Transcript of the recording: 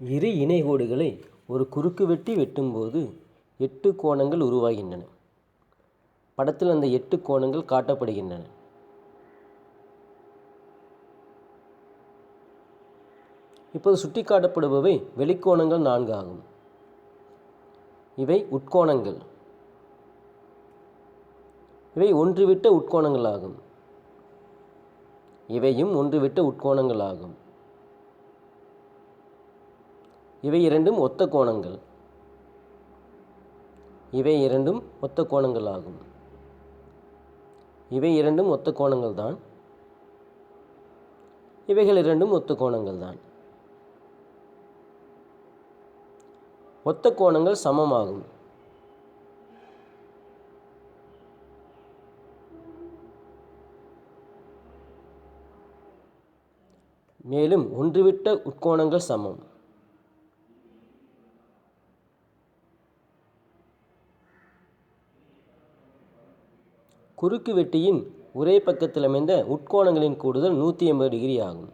இரு இணைகோடுகளை ஒரு குறுக்கு வெட்டி வெட்டும்போது எட்டு கோணங்கள் உருவாகின்றன. படத்தில் அந்த எட்டு கோணங்கள் காட்டப்படுகின்றன. இப்போது சுட்டிக்காட்டப்படுபவை வெளிக்கோணங்கள் நான்கு ஆகும் இவை உட்கோணங்கள். இவை ஒன்றுவிட்ட உட்கோணங்களாகும். இவையும் ஒன்றுவிட்ட உட்கோணங்களாகும் ஆகும் இவை இரண்டும் ஒத்த கோணங்கள். இவை இரண்டும் ஒத்த கோணங்கள் ஆகும் இவை இரண்டும் ஒத்த கோணங்கள் தான் இவைகள் இரண்டும் ஒத்த கோணங்கள் தான் ஒத்த கோணங்கள் சமமாகும். மேலும் ஒன்றுவிட்ட உட்கோணங்கள் சமம். குறுக்கு வெட்டியின் ஒரே பக்கத்தில் அமைந்த உட்கோணங்களின் கூடுதல் நூற்றி எண்பது டிகிரி ஆகும்.